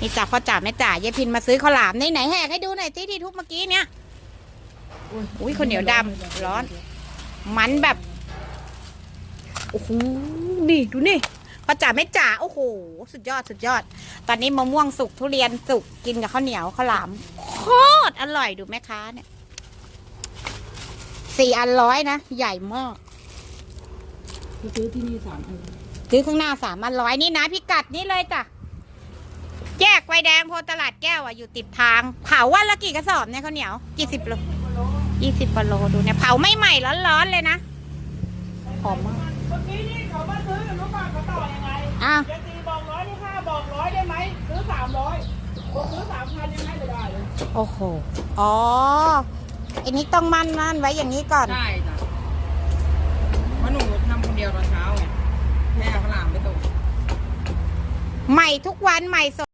นี่จ่าพ่อจ่าแม่จ่ายายพินมาซื้อข้าวหลามนี่ไหนแหกให้ดูหน่อยที่ที่ทุบเมื่อกี้เนี้ยอุ้ยข้าวเหนียวดำร้อน มันแบบโอ้โหนี่ดูนี่ป้าจ๋าไม่จ๋าโอ้โห สุดยอดสุดยอด ตอนนี้มะม่วงสุกทุเรียนสุกกินกับข้าวเหนียวข้าวหลามโคตรอร่อยดูแม่ค้าเนี่ยสี่อันร้อยนะ ใหญ่มากไปซื้อที่นี่สามอันซื้อข้างหน้าสามอันร้อยนี่นะพิกัดนี่เลยจ้ะ แยกไฟแดงโพตลาดแก้วอะอยู่ติดทาง เผาวันละกี่กระสอบเนี่ยข้าวเหนียวกี่สิบโลยี่สิบโลดูเนี่ยเผาไม่ใหม่ร้อนๆเลยนะหอมมากเมื่อกี้นี่เขามาซื้อกันรู้ป่ะเขาต่อยังไงอ้าวเจตีบอกร้อยที่ค่าบอกร้อยได้ไหมซื้อสามร้อยผมซื้อสามพันยังไงไม่ได้เลยโอ้โหอ๋ออันนี้ต้องมั่นมั่นไว้อย่างนี้ก่อนใช่จ้ะเพราะหนูทำคนเดียวตอนเช้าไงแม่เอาข้าวหลามไปส่งใหม่ทุกวันใหม่สด